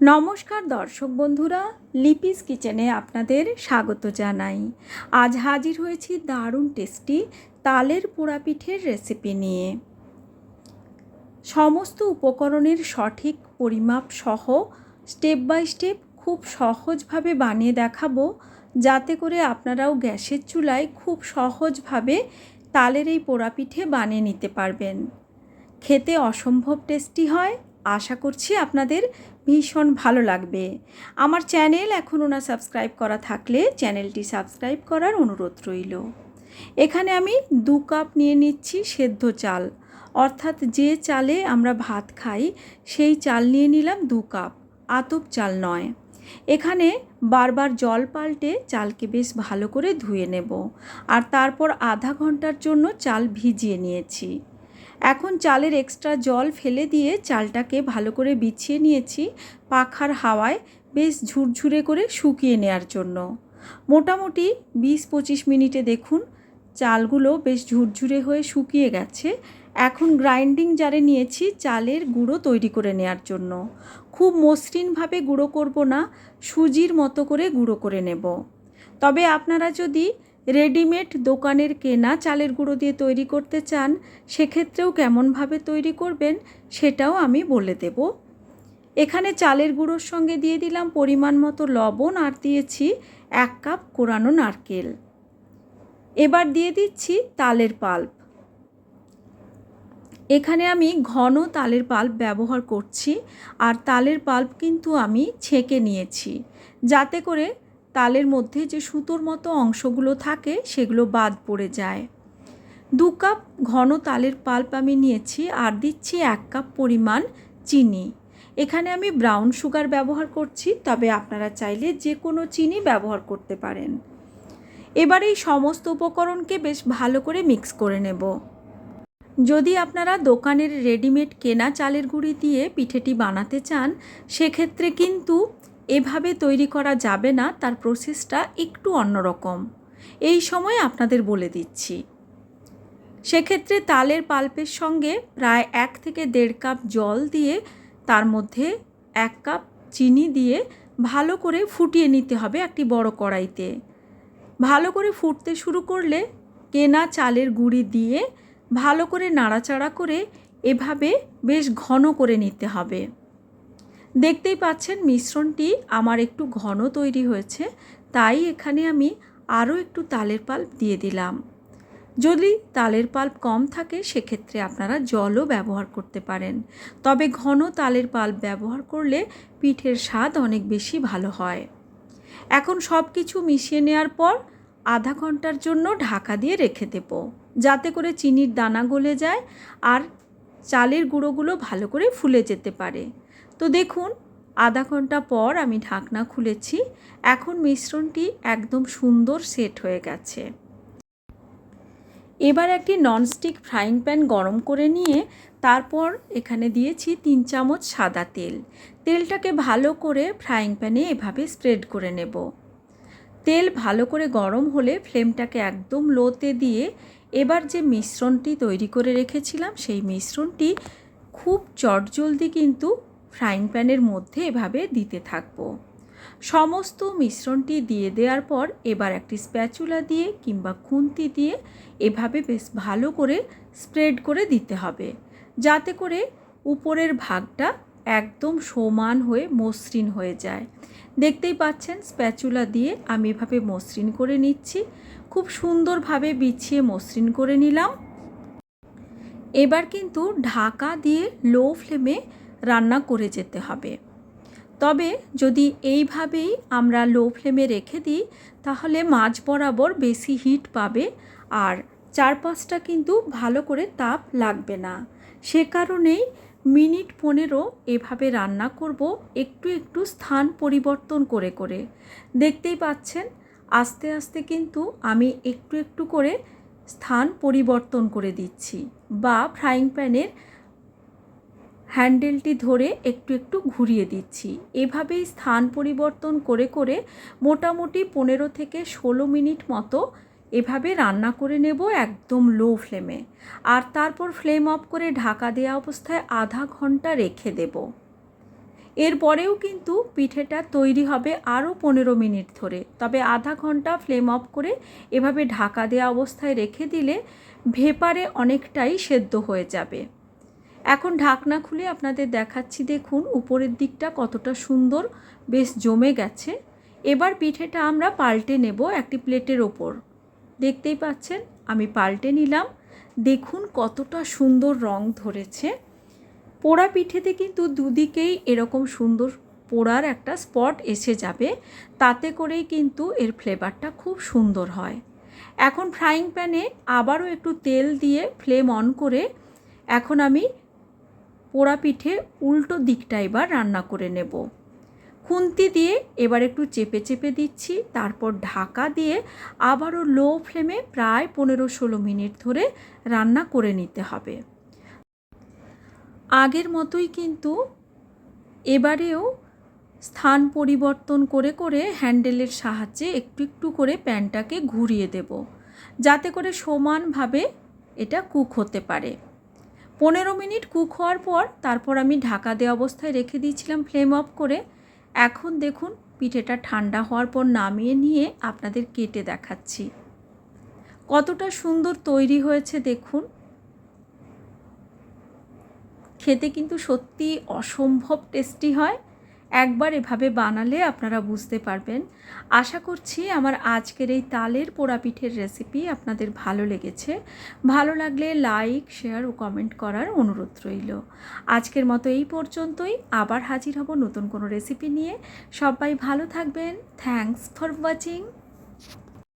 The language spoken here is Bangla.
নমস্কার দর্শক বন্ধুরা, লিপিস কিচেনে আপনাদের স্বাগত জানাই। আজ হাজির হয়েছি দারুণ টেস্টি তালের পোড়া পিঠের রেসিপি নিয়ে। সমস্ত উপকরণের সঠিক পরিমাপ সহ স্টেপ বাই স্টেপ খুব সহজভাবে বানিয়ে দেখাবো, যাতে করে আপনারাও গ্যাসের চুলায় খুব সহজভাবে তালের এই পোড়া পিঠে বানিয়ে নিতে পারবেন। খেতে অসম্ভব টেস্টি হয় আশা করছি আপনাদের ভীষণ ভালো লাগবে। আমার চ্যানেল এখনও না সাবস্ক্রাইব করা থাকলে চ্যানেলটি সাবস্ক্রাইব করার অনুরোধ রইল। এখানে আমি দু কাপ নিয়ে নিচ্ছি সেদ্ধ চাল। অর্থাৎ যে চালে আমরা ভাত খাই, সেই চাল নিয়ে নিলাম দু কাপ। আতপ চাল নয়। এখানে বারবার জল পাল্টে চালকে বেশ ভালো করে ধুয়ে নেব। আর তারপর আধা ঘণ্টার জন্য চাল ভিজিয়ে নিয়েছি। এখন চালের এক্সট্রা জল ফেলে দিয়ে চালটাকে ভালো করে বিছিয়ে নিয়েছি পাখার হাওয়ায় বেশ ঝুরঝুরে করে শুকিয়ে নেওয়ার জন্য। মোটামুটি বিশ পঁচিশ মিনিটে দেখুন, চালগুলো বেশ ঝুরঝুরে হয়ে শুকিয়ে গেছে। এখন গ্রাইন্ডিং জারে নিয়েছি চালের গুঁড়ো তৈরি করে নেওয়ার জন্য। খুব মসৃণভাবে গুঁড়ো করব না, সুজির মতো করে গুঁড়ো করে নেব। তবে আপনারা যদি রেডিমেড দোকানের কেনা চালের গুঁড়ো দিয়ে তৈরি করতে চান, সেক্ষেত্রেও কেমনভাবে তৈরি করবেন সেটাও আমি বলে দেব। এখানে চালের গুঁড়োর সঙ্গে দিয়ে দিলাম পরিমাণ মতো লবণ আর দিয়েছি এক কাপ কোরানো নারকেল। এবার দিয়ে দিচ্ছি তালের পাল্প। এখানে আমি ঘন তালের পাল্প ব্যবহার করছি আর তালের পাল্প কিন্তু আমি ছেঁকে নিয়েছি। যাতে করে তালের মধ্যে যে সুতোর মতো অংশগুলো থাকে, সেগুলো বাদ পড়ে যায়। দু কাপ ঘন তালের পাল্প আমি নিয়েছি, আর দিচ্ছি এক কাপ পরিমাণ চিনি। এখানে আমি ব্রাউন সুগার ব্যবহার করছি, তবে আপনারা চাইলে যে কোনো চিনি ব্যবহার করতে পারেন। এবার এই সমস্ত উপকরণকে বেশ ভালো করে মিক্স করে নেব। যদি আপনারা দোকানের রেডিমেড কেনা চালের গুঁড়ি দিয়ে পিঠেটি বানাতে চান, সেক্ষেত্রে কিন্তু এভাবে তৈরি করা যাবে না, তার প্রসেসটা একটু অন্যরকম। এই সময় আপনাদের বলে দিচ্ছি। সেক্ষেত্রে তালের পাল্পের সঙ্গে প্রায় এক থেকে দেড় কাপ জল দিয়ে তার মধ্যে এক কাপ চিনি দিয়ে ভালো করে ফুটিয়ে নিতে হবে একটি বড় কড়াইতে। ভালো করে ফুটতে শুরু করলে কেনা চালের গুঁড়ি দিয়ে ভালো করে নাড়াচাড়া করে এভাবে বেশ ঘন করে নিতে হবে। দেখতেই পাচ্ছেন মিশ্রণটি আমার একটু ঘন তৈরি হয়েছে, তাই এখানে আমি আরও একটু তালের পাল্প দিয়ে দিলাম। যদি তালের পাল্প কম থাকে, সেক্ষেত্রে আপনারা জলও ব্যবহার করতে পারেন। তবে ঘন তালের পাল্প ব্যবহার করলে পিঠের স্বাদ অনেক বেশি ভালো হয়। এখন সব কিছু মিশিয়ে নেওয়ার পর আধা ঘণ্টার জন্য ঢাকা দিয়ে রেখে দেব, যাতে করে চিনির দানা গলে যায় আর চালের গুঁড়োগুলো ভালো করে ফুলে যেতে পারে। তো দেখুন, আধা ঘণ্টা পর আমি ঢাকনা খুলেছি। এখন মিশ্রণটি একদম সুন্দর সেট হয়ে গেছে। এবার একটি ননস্টিক ফ্রাইং প্যান গরম করে নিয়ে তারপর এখানে দিয়েছি তিন চামচ সাদা তেল। তেলটাকে ভালো করে ফ্রাইং প্যানে এভাবে স্প্রেড করে নেব। তেল ভালো করে গরম হলে ফ্লেমটাকে একদম লোতে দিয়ে এবার যে মিশ্রণটি তৈরি করে রেখেছিলাম, সেই মিশ্রণটি খুব চটজলদি কিন্তু ফ্রাইং প্যানের মধ্যে এভাবে দিতে থাকব। সমস্ত মিশ্রণটি দিয়ে দেওয়ার পর এবার একটি স্প্যাচুলা দিয়ে কিংবা খুন্তি দিয়ে এভাবে বেশ ভালো করে স্প্রেড করে দিতে হবে, যাতে করে উপরের ভাগটা একদম সমান হয়ে মসৃণ হয়ে যায়। দেখতেই পাচ্ছেন স্প্যাচুলা দিয়ে আমি এভাবে মসৃণ করে নিচ্ছি, খুব সুন্দরভাবে বিছিয়ে মসৃণ করে নিলাম। এবার কিন্তু ঢাকা দিয়ে লো ফ্লেমে রান্না করে যেতে হবে। তবে যদি এইভাবেই আমরা লো ফ্লেমে রেখে দিই, তাহলে মাছ বরাবর বেশি হিট পাবে আর চারপাশটা কিন্তু ভালো করে তাপ লাগবে না। সে কারণেই মিনিট পনেরো এভাবে রান্না করব একটু একটু স্থান পরিবর্তন করে করে। দেখতেই পাচ্ছেন, আস্তে আস্তে কিন্তু আমি একটু একটু করে স্থান পরিবর্তন করে দিচ্ছি বা ফ্রাইং প্যানের হ্যান্ডেলটি ধরে একটু একটু ঘুরিয়ে দিচ্ছি। এভাবেই স্থান পরিবর্তন করে করে মোটামুটি পনেরো থেকে ষোলো মিনিট মতো এভাবে রান্না করে নেব একদম লো ফ্লেমে। আর তারপর ফ্লেম অফ করে ঢাকা দেওয়া অবস্থায় আধা ঘণ্টা রেখে দেব। এরপরেও কিন্তু পিঠেটা তৈরি হবে আরও পনেরো মিনিট ধরে। তবে আধা ঘণ্টা ফ্লেম অফ করে এভাবে ঢাকা দেওয়া অবস্থায় রেখে দিলে ভেপারে অনেকটাই সেদ্ধ হয়ে যাবে। এখন ঢাকনা খুলে আপনাদের দেখাচ্ছি, দেখুন উপরের দিকটা কতটা সুন্দর, বেশ জমে গেছে। এবার পিঠেটা আমরা পাল্টে নেব একটি প্লেটের ওপর। দেখতেই পাচ্ছেন, আমি পাল্টে নিলাম। দেখুন কতটা সুন্দর রং ধরেছে। পোড়া পিঠেতে কিন্তু দুদিকেই এরকম সুন্দর পোড়ার একটা স্পট এসে যাবে। তাতে করেই কিন্তু এর ফ্লেভারটা খুব সুন্দর হয়। এখন ফ্রাইং প্যানে আবারও একটু তেল দিয়ে ফ্লেম অন করে এখন আমি পোড়া পিঠে উল্টো দিকটা এবার রান্না করে নেব। খুন্তি দিয়ে এবার একটু চেপে চেপে দিচ্ছি, তারপর ঢাকা দিয়ে আবারও লো ফ্লেমে প্রায় পনেরো ষোলো মিনিট ধরে রান্না করে নিতে হবে। আগের মতোই কিন্তু এবারেও স্থান পরিবর্তন করে করে হ্যান্ডেলের সাহায্যে একটু একটু করে প্যানটাকে ঘুরিয়ে দেব, যাতে করে সমানভাবে এটা কুক হতে পারে। পনেরো মিনিট কুক হওয়ার পর তারপর আমি ঢাকা দেওয়া অবস্থায় রেখে দিয়েছিলাম ফ্লেম অফ করে। এখন দেখুন, পিঠেটা ঠান্ডা হওয়ার পর নামিয়ে নিয়ে আপনাদের কেটে দেখাচ্ছি। কতটা সুন্দর তৈরি হয়েছে দেখুন। খেতে কিন্তু সত্যি অসম্ভব টেস্টি হয়। একবার এভাবে বানালে আপনারা বুঝতে পারবেন। আশা করছি আমার আজকের এই তালের পোড়া পিঠের রেসিপি আপনাদের ভালো লেগেছে। ভালো লাগলে লাইক শেয়ার ও কমেন্ট করার অনুরোধ রইল। আজকের মতো এই পর্যন্তই। আবার হাজির হব নতুন কোনো রেসিপি নিয়ে। সবাই ভালো থাকবেন। Thanks for watching